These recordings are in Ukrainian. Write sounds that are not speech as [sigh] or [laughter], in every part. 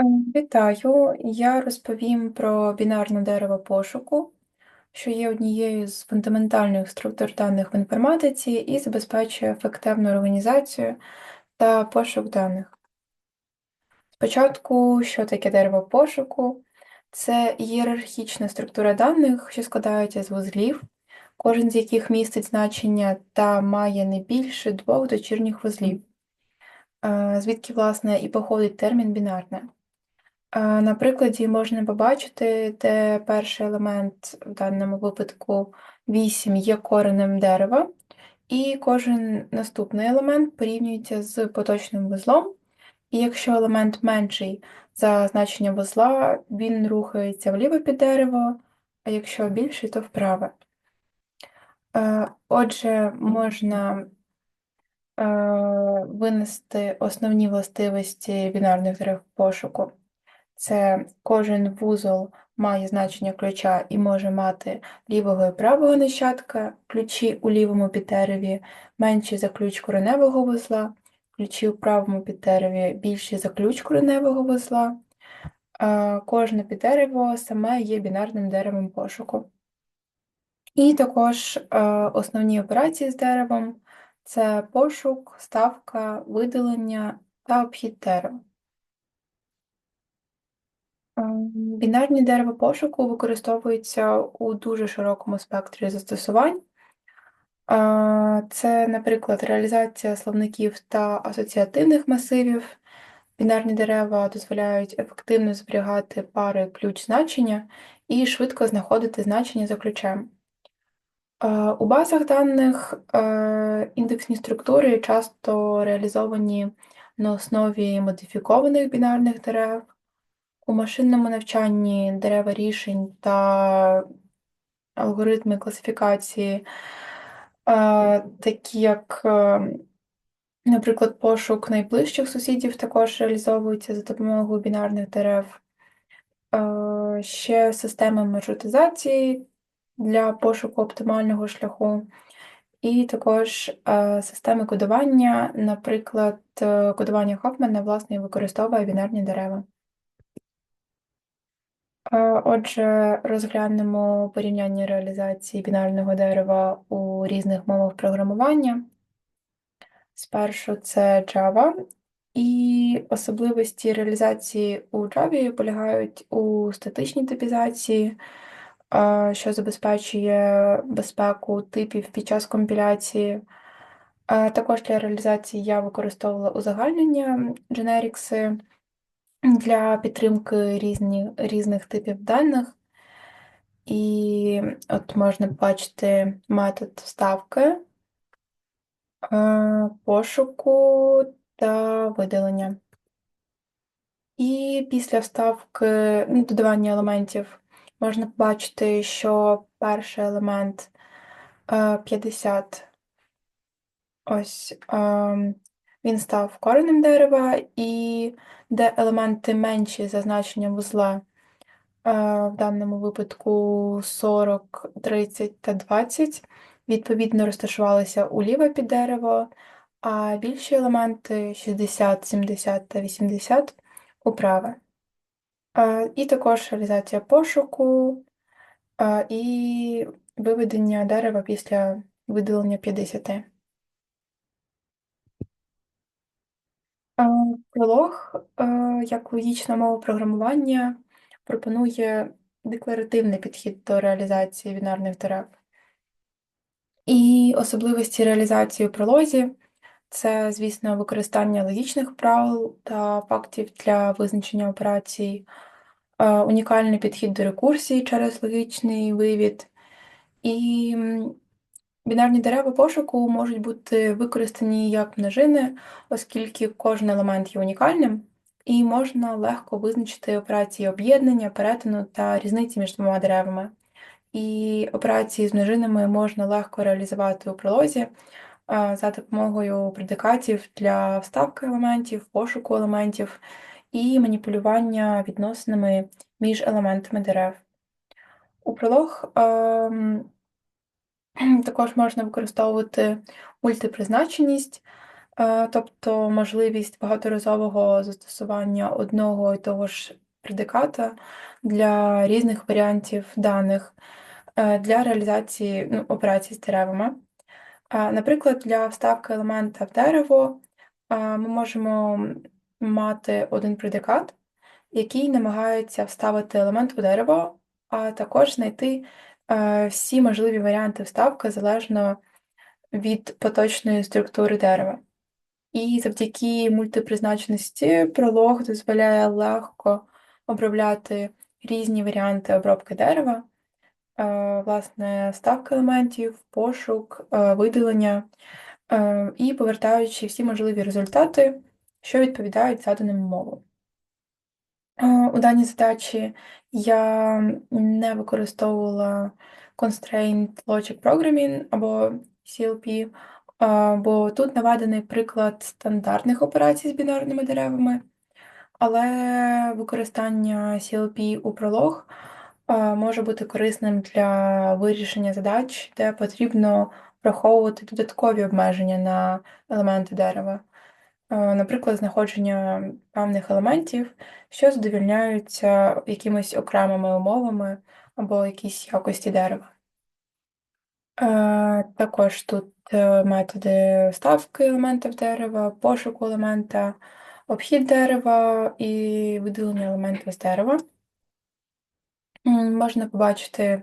Е, Вітаю! Я розповім про бінарне дерево пошуку, що є однією з фундаментальних структур даних в інформатиці і забезпечує ефективну організацію та пошук даних. Спочатку, що таке дерево пошуку? Це ієрархічна структура даних, що складається з вузлів, кожен з яких містить значення та має не більше двох дочірніх вузлів, Е, звідки, власне, і походить термін бінарне. На прикладі можна побачити, де перший елемент, в даному випадку 8, є коренем дерева, і кожен наступний елемент порівнюється з поточним вузлом. І якщо елемент менший за значення вузла, він рухається вліво під дерево, а якщо більший, то вправо. Е, отже, можна винести основні властивості бінарних дерев пошуку. Це кожен вузол має значення ключа і може мати лівого і правого нащадка, ключі у лівому піддереві менші за ключ кореневого вузла, ключі у правому піддереві більші за ключ кореневого вузла. Кожне піддерево саме є бінарним деревом пошуку. І також основні операції з деревом це пошук, ставка, видалення та обхід дерева. Бінарні дерева пошуку використовуються у дуже широкому спектрі застосувань. Це, наприклад, реалізація словників та асоціативних масивів. Бінарні дерева дозволяють ефективно зберігати пари ключ-значення і швидко знаходити значення за ключем. У базах даних е, індексні структури часто реалізовані на основі модифікованих бінарних дерев. У машинному навчанні дерева рішень та алгоритми класифікації, такі як, е, наприклад, пошук найближчих сусідів, також реалізовуються за допомогою бінарних дерев. Ще системи маршрутизації для пошуку оптимального шляху, і також е, системи кодування, наприклад, е, кодування Хофмана, власне, використовує бінарні дерева. Отже, розглянемо порівняння реалізації бінарного дерева у різних мовах програмування. Спершу це Java, і особливості реалізації у Java полягають у статичній типізації, що забезпечує безпеку типів під час компіляції. Також для реалізації я використовувала узагальнення Genericс, для підтримки різні, різних типів даних. І от можна бачити метод вставки, е, пошуку та видалення. І після вставки ну, додавання елементів можна побачити, що перший елемент 50 е, ось ем, він став коренем дерева, і де елементи менші за значенням вузла, е, в даному випадку 40, 30 та 20, відповідно розташувалися уліве під дерево, а більші елементи 60, 70 та 80 управи. Е, і також реалізація пошуку е, і виведення дерева після видалення 50. Пролог, е, як логічна мова програмування, пропонує декларативний підхід до реалізації бінарних дерев. І особливості реалізації у пролозі це, звісно, використання логічних правил та фактів для визначення операцій, е, унікальний підхід до рекурсії через логічний вивід. І Бінарні дерева пошуку можуть бути використані як множини, оскільки кожен елемент є унікальним, і можна легко визначити операції об'єднання, перетину та різниці між двома деревами. І операції з множинами можна легко реалізувати у прилозі за допомогою предикатів для вставки елементів, пошуку елементів і маніпулювання відносинами між елементами дерев. У прилог також можна використовувати мультипризначеність, Е, тобто можливість багаторазового застосування одного і того ж предиката для різних варіантів даних е, для реалізації ну, операцій з деревами. Наприклад, для вставки елемента в дерево ми можемо мати один предикат, який намагається вставити елемент у дерево, а також знайти е, всі можливі варіанти вставки залежно від поточної структури дерева. І завдяки мультипризначеності пролог дозволяє легко обробляти різні варіанти обробки дерева, е, власне, ставка елементів, пошук, е, видалення і повертаючи всі можливі результати, що відповідають заданим умовам. У даній задачі я не використовувала Constraint Logic Programming або CLP, бо тут наведений приклад стандартних операцій з бінарними деревами, але використання CLP у пролог може бути корисним для вирішення задач, де потрібно враховувати додаткові обмеження на елементи дерева. Наприклад, знаходження певних елементів, що задовільняються якимись окремими умовами або якісь якості дерева. Також тут е, методи вставки елементів дерева, пошуку елемента, обхід дерева і виділення елементів з дерева. Можна побачити е,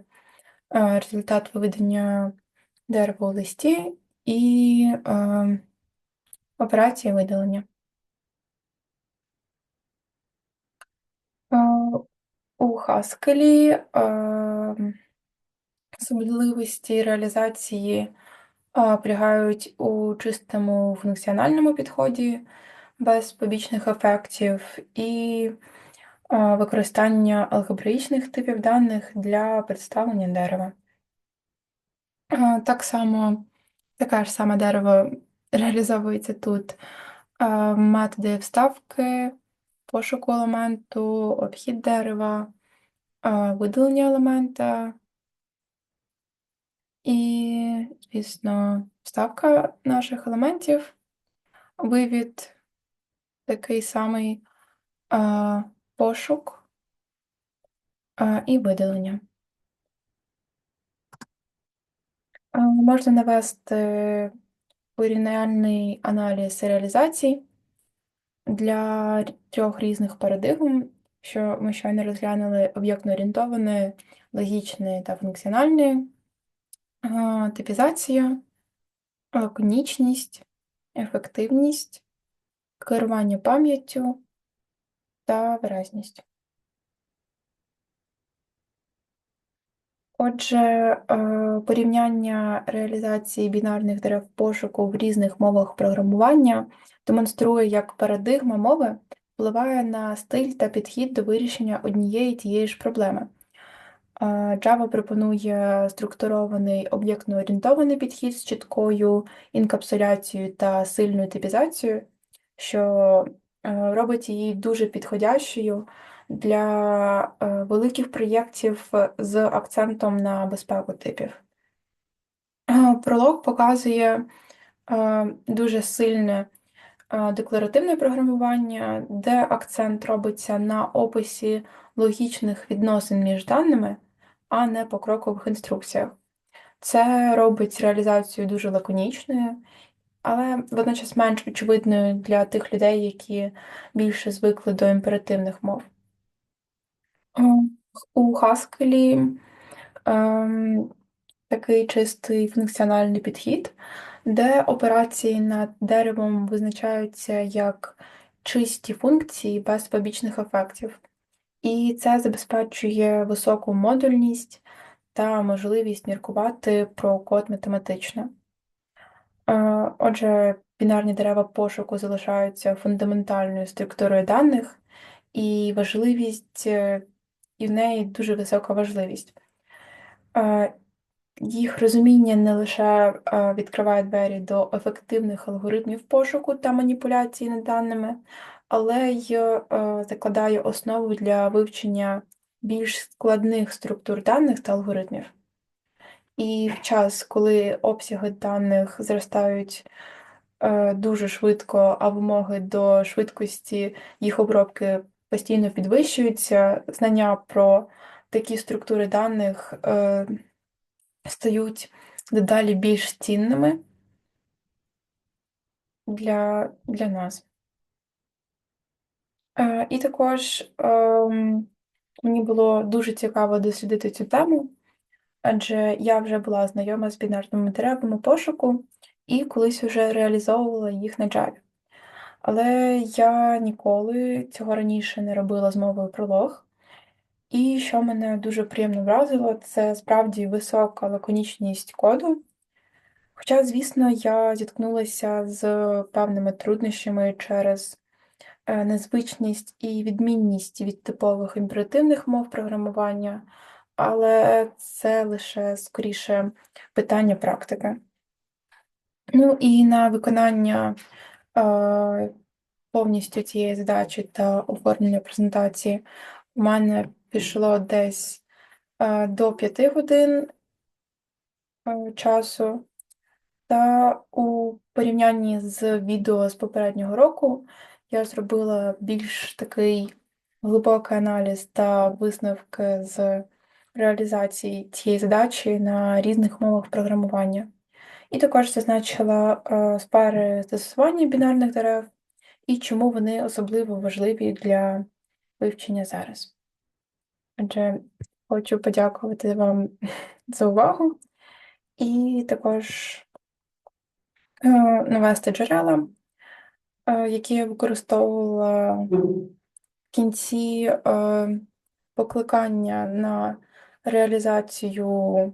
результат виведення дерева у листі і ем, Операція видалення. Е, у Haskell е, особливості реалізації е, полягають у чистому функціональному підході без побічних ефектів і використання алгебраїчних типів даних для представлення дерева. Так само таке ж саме дерево реалізовується тут методи вставки, пошуку елементу, обхід дерева, видалення елемента і, звісно, вставка наших елементів, вивід, такий самий пошук і видалення. Можна навести порівняльний аналіз реалізацій для трьох різних парадигм, що ми щойно розглянули об'єктно-орієнтоване, логічне та функціональне, типізація, лаконічність, ефективність, керування пам'яттю та виразність. Отже, е, порівняння реалізації бінарних дерев пошуку в різних мовах програмування демонструє, як парадигма мови впливає на стиль та підхід до вирішення однієї тієї ж проблеми. Е, Java пропонує структурований об'єктно-орієнтований підхід з чіткою інкапсуляцією та сильною типізацією, що е, робить її дуже підходящою для е, великих проєктів з акцентом на безпеку типів. Е, пролог показує е, дуже сильне декларативне програмування, де акцент робиться на описі логічних відносин між даними, а не по крокових інструкціях. Це робить реалізацію дуже лаконічною, але водночас менш очевидною для тих людей, які більше звикли до імперативних мов. У Haskell ем, такий чистий функціональний підхід, де операції над деревом визначаються як чисті функції без побічних ефектів. І це забезпечує високу модульність та можливість міркувати про код математично. Е, отже, бінарні дерева пошуку залишаються фундаментальною структурою даних, і важливість е, і в неї дуже висока важливість. Е, їх розуміння не лише е, відкриває двері до ефективних алгоритмів пошуку та маніпуляції над даними, але й е, закладає основу для вивчення більш складних структур даних та алгоритмів. І в час, коли обсяги даних зростають дуже швидко, а вимоги до швидкості їх обробки постійно підвищуються. Знання про такі структури даних е, стають дедалі більш цінними для, для нас. Е, І також ем, мені було дуже цікаво дослідити цю тему, адже я вже була знайома з бінарними деревами пошуку і колись вже реалізовувала їх на Java. Але я ніколи цього раніше не робила з мовою пролог. І що мене дуже приємно вразило, це справді висока лаконічність коду. Хоча, звісно, я зіткнулася з певними труднощами через е, незвичність і відмінність від типових імперативних мов програмування, але це лише скоріше питання практики. Ну і на виконання повністю цієї задачі та оформлення презентації у мене пішло десь е, до 5 годин е, часу. Та у порівнянні з відео з попереднього року я зробила більш такий глибокий аналіз та висновки з реалізації цієї задачі на різних мовах програмування. І також зазначила е, спари застосування бінарних дерев і чому вони особливо важливі для вивчення зараз. Отже, хочу подякувати вам [laughs] за увагу і також е, навести джерела, е, які я використовувала в кінці е, покликання на реалізацію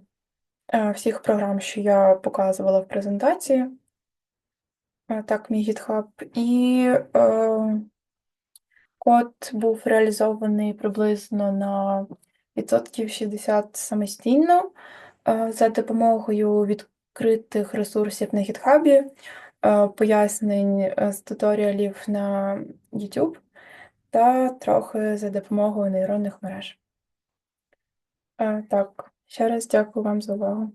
всіх програм, що я показувала в презентації. Так, мій GitHub. І Код був реалізований приблизно на відсотків 60 самостійно е, за допомогою відкритих ресурсів на GitHub, е, пояснень е, з туторіалів на YouTube та трохи за допомогою нейронних мереж. Так, ще раз дякую вам за увагу.